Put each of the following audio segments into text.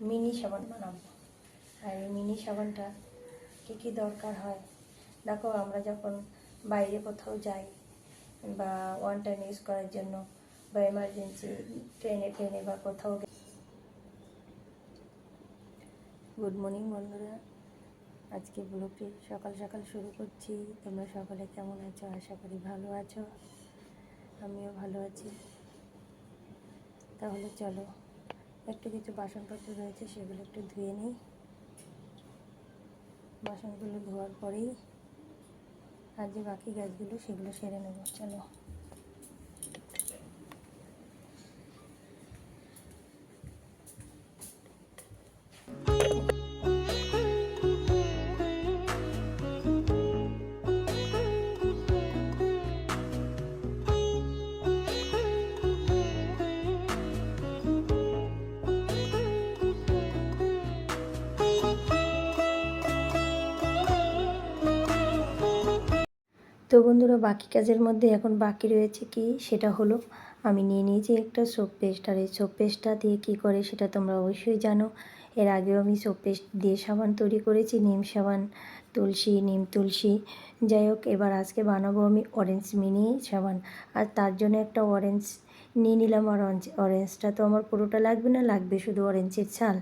Mini সাবান বানাবো। আর এই মিনি সাবানটা কী কী দরকার হয়? দেখো, আমরা যখন বাইরে কোথাও যাই বা ওয়ান টাইম ইউজ করার জন্য বা এমার্জেন্সি ট্রেনে ট্রেনে বা কোথাও গুড মর্নিং বন্ধুরা। আজকে ব্লগটি সকাল সকাল শুরু করছি। তোমরা সকালে কেমন আছো? আশা করি ভালো আছো। আমিও ভালো আছি। তাহলে চলো একটু কিছু বাসনপত্র রয়েছে, সেগুলো একটু ধুয়ে নিই। বাসনগুলো ধোয়ার পরেই আর যে বাকি গাছগুলো, সেগুলো সেরে নেব, চলো। তো বন্ধুরা, বাকি কাজের মধ্যে এখন বাকি রয়েছে কি? সেটা হলো, আমি নিয়ে নিয়েছি একটা সোপ পেস্ট আর এই সোপ পেস্টটা দিয়ে কী করে সেটা তোমরা অবশ্যই জানো। এর আগেও আমি সোপ পেস্ট দিয়ে সাবান তৈরি করেছি, নিম সাবান, তুলসী, নিম তুলসী। যাই হোক, এবার আজকে বানাবো আমি অরেঞ্জ মিনি সাবান। আর তার জন্য একটা অরেঞ্জ নিয়ে নিলাম অরেঞ্জ অরেঞ্জটা তো আমার পুরোটা লাগবে না, লাগবে শুধু অরেঞ্জের ছাল।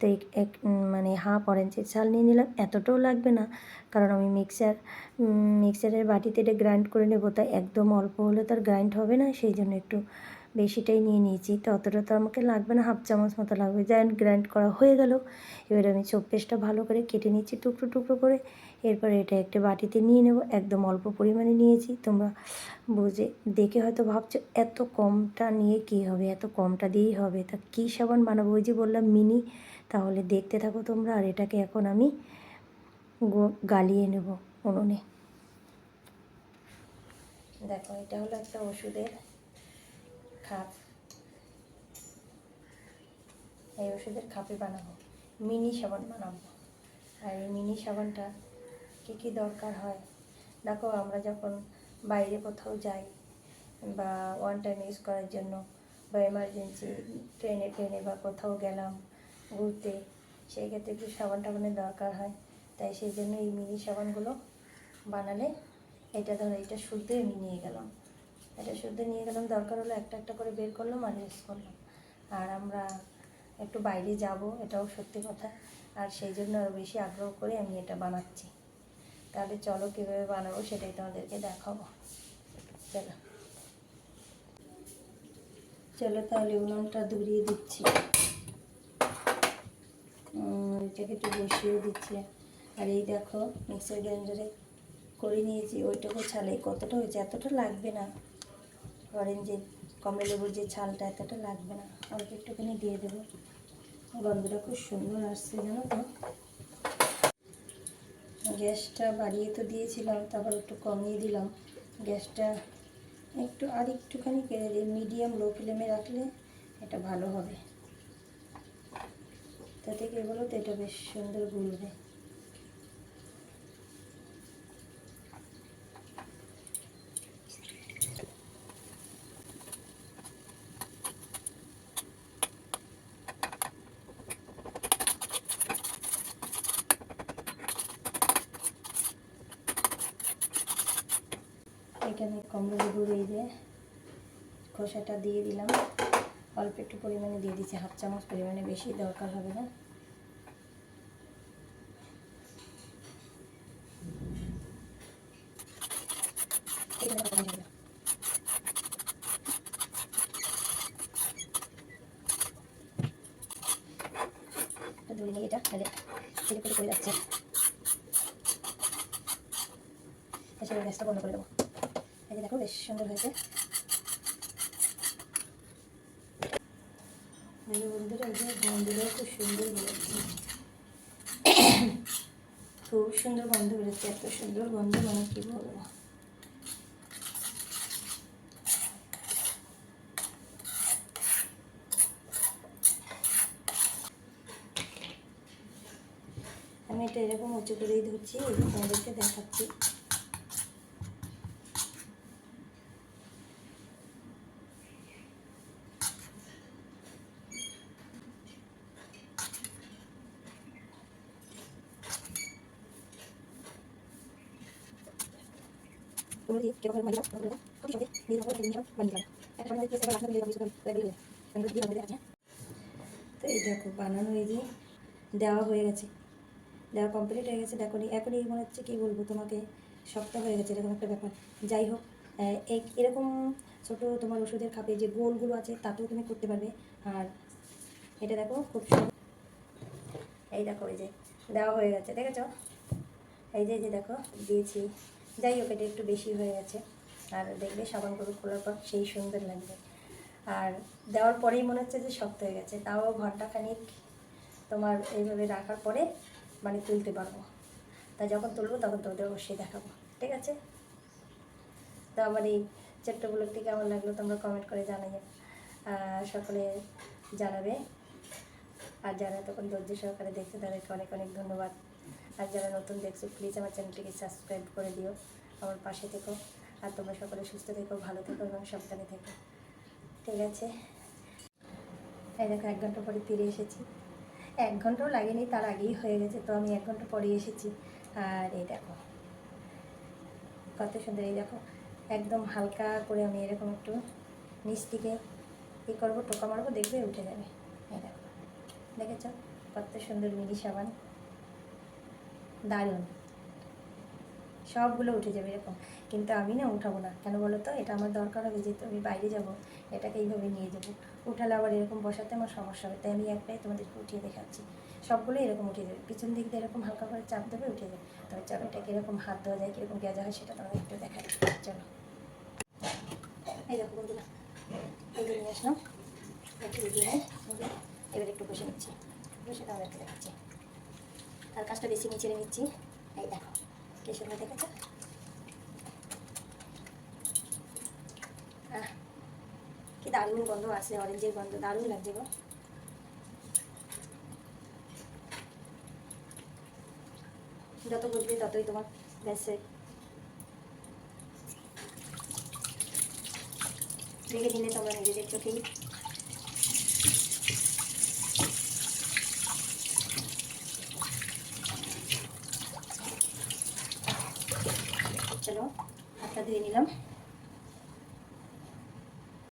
তো এক মানে হাফ অরেঞ্জের ছাল নিয়ে নিলাম। এতটাও লাগবে না, কারণ আমি মিক্সার মিক্সারের বাটিতে এটা গ্রাইন্ড করে নেব তাই একদম অল্প হলে তো আর গ্রাইন্ড হবে না, সেই জন্য একটু বেশিটাই নিয়ে নিয়েছি। তো অতটা তো আমাকে লাগবে না হাফ চামচ মতো লাগবে। গ্রাইন্ড করা হয়ে গেল। এবার আমি চোপ ভালো করে কেটে নিচ্ছি টুকরো টুকরো করে। এরপরে এটা একটা বাটিতে নিয়ে নেব, একদম অল্প পরিমাণে নিয়েছি। তোমরা বুঝে, দেখে হয়তো ভাবছ, এত কমটা নিয়ে কি হবে, এত কমটা দিয়েই হবে, তা কী সাবান বানাবো? ওই যে বললাম মিনি, তাহলে দেখতে থাকো তোমরা, আর এটাকে এখন আমি গালিয়ে নেব উনুনে। দেখো, এটা হলো একটা ওষুধের খাপ। এই ওষুধের খাপে বানাবো, মিনি সাবান বানাবো। আর এই মিনি সাবানটা কী কী দরকার হয়? দেখো, আমরা যখন বাইরে কোথাও যাই বা ওয়ান টাইম ইউজ করার জন্য বা এমার্জেন্সি ট্রেনে ট্রেনে বা কোথাও গেলাম ঘুরতে, সেই ক্ষেত্রে একটু সাবান টাবানের দরকার হয়। তাই সেই জন্য এই মিনি সাবানগুলো বানালে এটা ধরো, এটা শুদ্ধ আমি নিয়ে গেলাম। এটা শুদ্ধ নিয়ে গেলাম, দরকার হলো একটা একটা করে বের করলাম আর ইউজ করলাম। আর আমরা একটু বাইরে যাব, এটাও সত্যি কথা। আর সেই জন্য আরও বেশি আগ্রহ করে আমি এটা বানাচ্ছি। তাহলে চলো কীভাবে বানাবো সেটাই তোমাদেরকে দেখাবো। চলো। চলো তাহলে উনুনটা ধরিয়ে দিচ্ছি। এটাকে একটু বসিয়ে দিচ্ছি। আর এই দেখো মিক্সার গ্রাইন্ডারে করে নিয়েছি। ওইটুকু ছালে। কতটা হয়েছে? এতটা লাগবে না। অরেঞ্জের কমলা লেবুর যে ছালটা, এতটা লাগবে না। অল্প একটুখানি দিয়ে দেবো। গন্ধটা খুব সুন্দর আসছে, জানো তো? গ্যাসটা বাড়িয়ে তো দিয়েছিলাম, তারপর একটু কমিয়ে দিলাম। গ্যাসটা একটু আর একটুখানি মিডিয়াম লো ফ্লেমে রাখলে এটা ভালো হবে। তাতে কী বলো তো এটা বেশ সুন্দর গুলবে। এখানে কমলা লেবুর এই যে খোসাটা দিয়ে দিলাম। অল্প একটু পরিমাণে দিয়ে দিচ্ছি, হাফ চামচ পরিমাণে, বেশি দরকার হবে না। এটা করে যাচ্ছে। গ্যাসটা বন্ধ করে দেবো। এই যে দেখো, বেশ সুন্দর হয়েছে। যে বন্ধুরা, এই যে গন্ধগুলো খুব সুন্দর খুব সুন্দর গন্ধ বেরোচ্ছে, এত সুন্দর গন্ধ মানে কি বলব? আমি এটা এরকম উঁচু করেই ধরছি, এই তোমাদেরকে দেখাচ্ছি। তো এই দেখো, বানানো এই যে দেওয়া হয়ে গেছে। দেওয়া কমপ্লিট হয়ে গেছে। দেখো এখনই মনে হচ্ছে কী বলব তোমাকে? শক্ত হয়ে গেছে, এরকম একটা ব্যাপার। যাই হোক এই এরকম ছোটো তোমার ওষুধের খাপে যে গোলগুলো আছে, তাতেও তুমি করতে পারবে। আর এটা দেখো, খুব সুন্দর এই দেখো, এই যে দেওয়া হয়ে গেছে, দেখেছ? এই যে এই যে দেখো, দিয়েছি। যাই হোক, এটা একটু বেশি হয়ে গেছে। আর দেখবে সাবানগুলো খোলার পর সেই সুন্দর লাগবে। আর দেওয়ার পরেই মনে হচ্ছে যে শক্ত হয়ে গেছে। তাও ঘন্টাখানিক তোমার এইভাবে রাখার পরে মানে তুলতে পারব। তা যখন তুলবো তখন তোমাদের অবশ্যই দেখাবো। ঠিক আছে? তো আমার এই ছোট্ট ব্লগটি কেমন লাগল তোমরা কমেন্ট করে জানাবে সকলে জানাবে। আর যারা তখন ধৈর্য সহকারে দেখছে তাদেরকে অনেক অনেক ধন্যবাদ। আর যারা নতুন দেখছ প্লিজ আমার চ্যানেলটিকে সাবস্ক্রাইব করে দিও আমার পাশে থেকো। আর তোমরা সকলে সুস্থ থেকো, ভালো থেকো এবং সাবধানে থেকো। ঠিক আছে? এই দেখো, এক ঘণ্টা পরে ফিরে এসেছি। এক ঘন্টাও লাগেনি, তার আগেই হয়ে গেছে, তো আমি এক ঘণ্টা পরে এসেছি। আর এই দেখো, কত সুন্দর, এই দেখো, একদম হালকা করে আমি এরকম একটু নিচ থেকে ই করব, টোকা মারবো, দেখবে উঠে যাবে। এই দেখো, দেখেছ? কত সুন্দর মিনি সাবান। দারুণ। সবগুলো উঠে যাবে এরকম। কিন্তু আমি না উঠাবো না। কেন বলো তো? এটা আমার দরকার হবে যেহেতু আমি বাইরে যাব। এটাকে এইভাবে নিয়ে যাব। উঠালে আবার এরকম বসাতে আমার সমস্যা হবে। তাই আমি একটাই তোমাদেরকে উঠিয়ে দেখাচ্ছি। সবগুলো এরকম উঠে যাবে। পিছন দিক দিয়ে এরকম হালকা করে চাপ দেবে, উঠে যাবে। তবে চলো, এটা কীরকম হাত দেওয়া যায়, কীরকম গেজা হয় সেটা তোমাদের একটু দেখাই। চলো। এই দেখো বন্ধুরা যে নিয়ে আসলাম। এবার একটু বসে নিচ্ছি। বসে তোমাদেরকে দেখাচ্ছি। আর কাজটা বেশি নিচে নিচ্ছি এই দেখো, কি সুন্দর দেখেছ? কি দারুণ গন্ধ আছে অরেঞ্জের গন্ধ, দারুণ লাগছে গো। যত বুঝবে ততই তোমার ব্যাসে দেখে দিলে তোমরা নিজেদের চোখেই